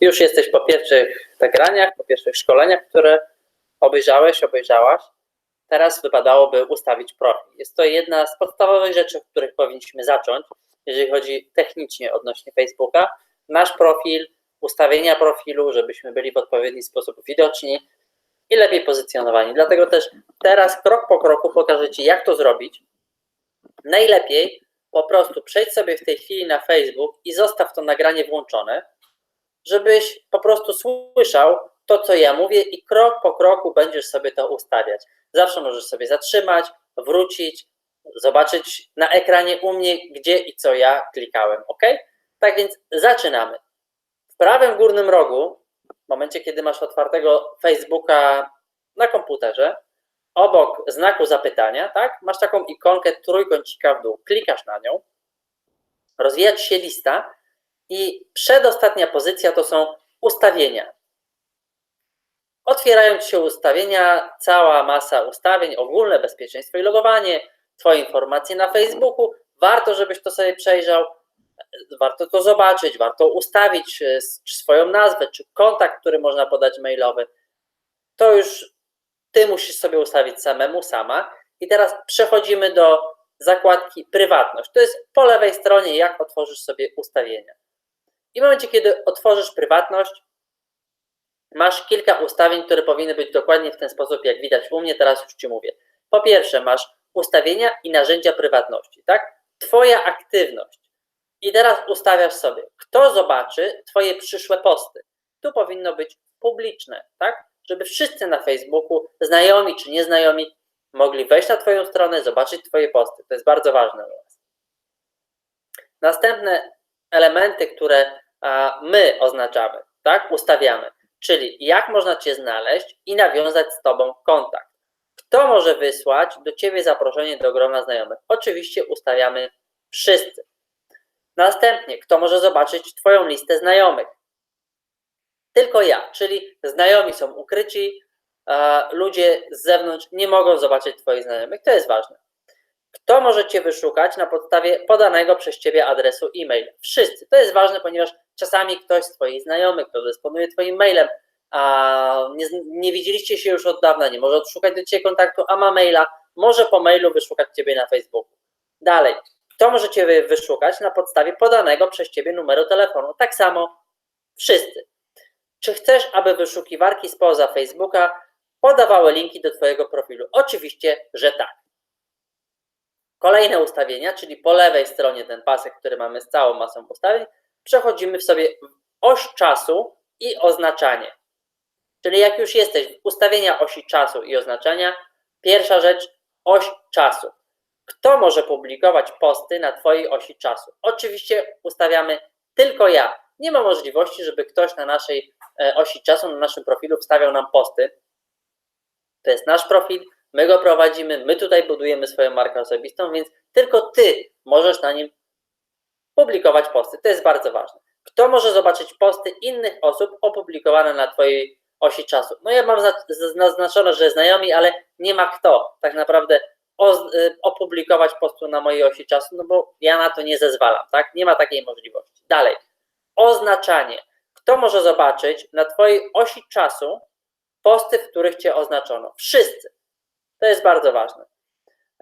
już jesteś po pierwszych nagraniach, po pierwszych szkoleniach, które obejrzałeś, obejrzałaś. Teraz wypadałoby ustawić profil. Jest to jedna z podstawowych rzeczy, od których powinniśmy zacząć, jeżeli chodzi technicznie odnośnie Facebooka. Nasz profil, ustawienia profilu, żebyśmy byli w odpowiedni sposób widoczni i lepiej pozycjonowani. Dlatego też teraz krok po kroku pokażę Ci, jak to zrobić. Najlepiej po prostu przejdź sobie w tej chwili na Facebook i zostaw to nagranie włączone, żebyś po prostu słyszał to, co ja mówię, i krok po kroku będziesz sobie to ustawiać. Zawsze możesz sobie zatrzymać, wrócić, zobaczyć na ekranie u mnie, gdzie i co ja klikałem. ok? Tak więc zaczynamy. W prawym górnym rogu, w momencie, kiedy masz otwartego Facebooka na komputerze, obok znaku zapytania, tak, masz taką ikonkę trójkącika w dół. Klikasz na nią, rozwija ci się lista i przedostatnia pozycja to są ustawienia. Otwierają ci się ustawienia, cała masa ustawień, ogólne bezpieczeństwo i logowanie, Twoje informacje na Facebooku. Warto, żebyś to sobie przejrzał, warto to zobaczyć, warto ustawić e, swoją nazwę, czy kontakt, który można podać mailowy. To już Ty musisz sobie ustawić samemu, sama. I teraz przechodzimy do zakładki prywatność. To jest po lewej stronie, jak otworzysz sobie ustawienia. I w momencie, kiedy otworzysz prywatność, masz kilka ustawień, które powinny być dokładnie w ten sposób, jak widać u mnie, teraz już Ci mówię. Po pierwsze, masz ustawienia i narzędzia prywatności, tak? Twoja aktywność. I teraz ustawiasz sobie, kto zobaczy Twoje przyszłe posty. Tu powinno być publiczne, tak? Żeby wszyscy na Facebooku, znajomi czy nieznajomi, mogli wejść na Twoją stronę, zobaczyć Twoje posty. To jest bardzo ważne nas. Następne elementy, które my oznaczamy, tak? Ustawiamy. Czyli jak można Cię znaleźć i nawiązać z Tobą kontakt. Kto może wysłać do Ciebie zaproszenie do grona znajomych? Oczywiście ustawiamy wszyscy. Następnie, kto może zobaczyć Twoją listę znajomych? Tylko ja, czyli znajomi są ukryci, ludzie z zewnątrz nie mogą zobaczyć Twoich znajomych. To jest ważne. Kto może Cię wyszukać na podstawie podanego przez Ciebie adresu e-mail? Wszyscy. To jest ważne, ponieważ czasami ktoś z Twoich znajomych, kto dysponuje Twoim mailem, a nie, nie widzieliście się już od dawna, nie może odszukać do Ciebie kontaktu, a ma maila, może po mailu wyszukać Ciebie na Facebooku. Dalej. Kto może Cię wyszukać na podstawie podanego przez Ciebie numeru telefonu? Tak samo wszyscy. Czy chcesz, aby wyszukiwarki spoza Facebooka podawały linki do Twojego profilu? Oczywiście, że tak. Kolejne ustawienia, czyli po lewej stronie ten pasek, który mamy z całą masą ustawień, przechodzimy w sobie oś czasu i oznaczanie. Czyli jak już jesteś w ustawienia osi czasu i oznaczenia, pierwsza rzecz oś czasu. Kto może publikować posty na Twojej osi czasu? Oczywiście ustawiamy tylko ja. Nie ma możliwości, żeby ktoś na naszej e, osi czasu, na naszym profilu wstawiał nam posty. To jest nasz profil, my go prowadzimy, my tutaj budujemy swoją markę osobistą, więc tylko Ty możesz na nim publikować posty. To jest bardzo ważne. Kto może zobaczyć posty innych osób opublikowane na Twojej osi czasu? No ja mam zaznaczone, że znajomi, ale nie ma kto tak naprawdę y, opublikować postu na mojej osi czasu, no bo ja na to nie zezwalam, tak? Nie ma takiej możliwości. Dalej. Oznaczanie. Kto może zobaczyć na Twojej osi czasu posty, w których Cię oznaczono? Wszyscy. To jest bardzo ważne.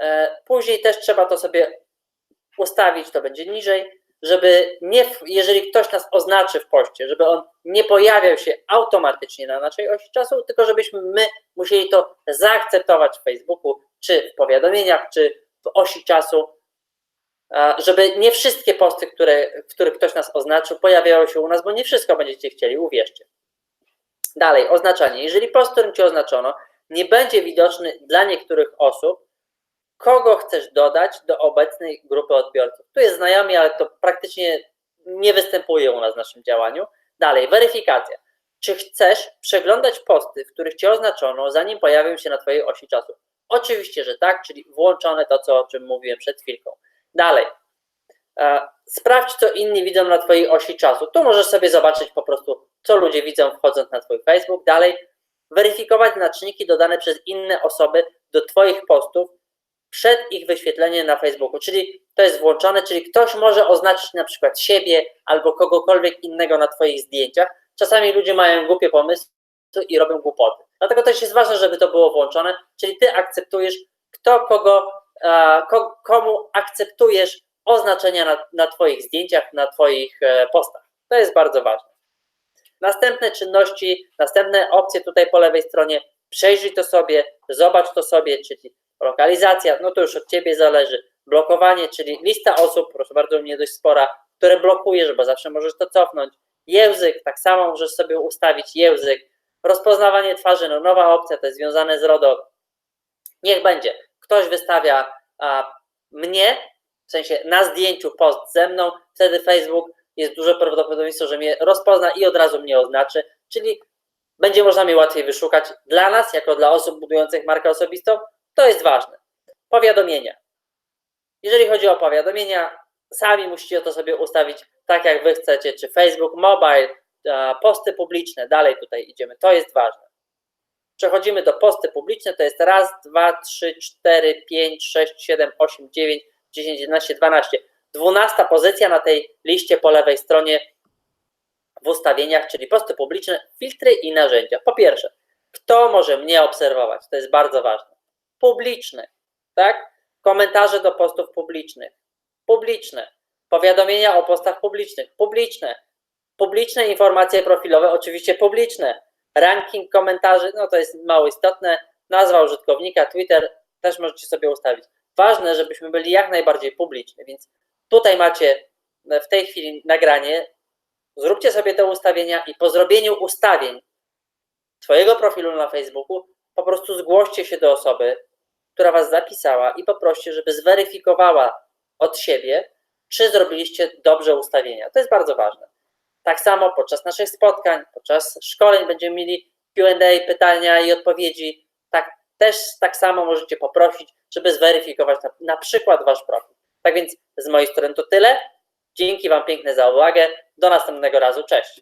E, później też trzeba to sobie ustawić, to będzie niżej, żeby nie, jeżeli ktoś nas oznaczy w poście, żeby on nie pojawiał się automatycznie na naszej osi czasu, tylko żebyśmy my musieli to zaakceptować w Facebooku, czy w powiadomieniach, czy w osi czasu, żeby nie wszystkie posty, które, w których ktoś nas oznaczył, pojawiały się u nas, bo nie wszystko będziecie chcieli, uwierzcie. Dalej, oznaczanie. Jeżeli post, którym Cię oznaczono, nie będzie widoczny dla niektórych osób, kogo chcesz dodać do obecnej grupy odbiorców. Tu jest znajomi, ale to praktycznie nie występuje u nas w naszym działaniu. Dalej, weryfikacja. Czy chcesz przeglądać posty, w których Cię oznaczono, zanim pojawią się na Twojej osi czasu? Oczywiście, że tak, czyli włączone to, co, o czym mówiłem przed chwilką. Dalej, e, sprawdź, co inni widzą na Twojej osi czasu. Tu możesz sobie zobaczyć po prostu, co ludzie widzą wchodząc na Twój Facebook. Dalej, weryfikować znaczniki dodane przez inne osoby do Twoich postów przed ich wyświetleniem na Facebooku, czyli to jest włączone, czyli ktoś może oznaczyć na przykład siebie albo kogokolwiek innego na Twoich zdjęciach, czasami ludzie mają głupie pomysły i robią głupoty. Dlatego też jest ważne, żeby to było włączone, czyli ty akceptujesz, kto kogo, ko, komu akceptujesz oznaczenia na, na Twoich zdjęciach, na Twoich e, postach. To jest bardzo ważne. Następne czynności, następne opcje tutaj po lewej stronie, przejrzyj to sobie, zobacz to sobie, czyli lokalizacja, no to już od Ciebie zależy, blokowanie, czyli lista osób, proszę bardzo, u mnie dość spora, które blokujesz, bo zawsze możesz to cofnąć. Język, tak samo możesz sobie ustawić język. Rozpoznawanie twarzy, no nowa opcja, to jest związane z RODO. Niech będzie. Ktoś wystawia a, mnie, w sensie na zdjęciu post ze mną, wtedy Facebook jest duże prawdopodobieństwo, że mnie rozpozna i od razu mnie oznaczy, czyli będzie można mnie łatwiej wyszukać. Dla nas, jako dla osób budujących markę osobistą, to jest ważne. Powiadomienia. Jeżeli chodzi o powiadomienia, sami musicie to sobie ustawić tak, jak wy chcecie, czy Facebook, mobile, posty publiczne, dalej tutaj idziemy, to jest ważne. Przechodzimy do posty publiczne, to jest raz, dwa, trzy, cztery, pięć, sześć, siedem, osiem, dziewięć, dziesięć, jedenaście, dwanaście. Dwunasta pozycja na tej liście po lewej stronie w ustawieniach, czyli posty publiczne, filtry i narzędzia. Po pierwsze, kto może mnie obserwować? To jest bardzo ważne. Publiczny, tak? Komentarze do postów publicznych, publiczne. Powiadomienia o postach publicznych, publiczne. Publiczne informacje profilowe, oczywiście publiczne. Ranking komentarzy, no to jest mało istotne. Nazwa użytkownika, Twitter też możecie sobie ustawić. Ważne, żebyśmy byli jak najbardziej publiczni, więc tutaj macie w tej chwili nagranie. Zróbcie sobie te ustawienia i po zrobieniu ustawień Twojego profilu na Facebooku po prostu zgłoście się do osoby, która Was zapisała i poproście, żeby zweryfikowała od siebie, czy zrobiliście dobrze ustawienia. To jest bardzo ważne. Tak samo podczas naszych spotkań, podczas szkoleń będziemy mieli QA, pytania i odpowiedzi. Tak, też tak samo możecie poprosić, żeby zweryfikować na, na przykład Wasz profil. Tak więc z mojej strony to tyle. Dzięki Wam piękne za uwagę. Do następnego razu. Cześć.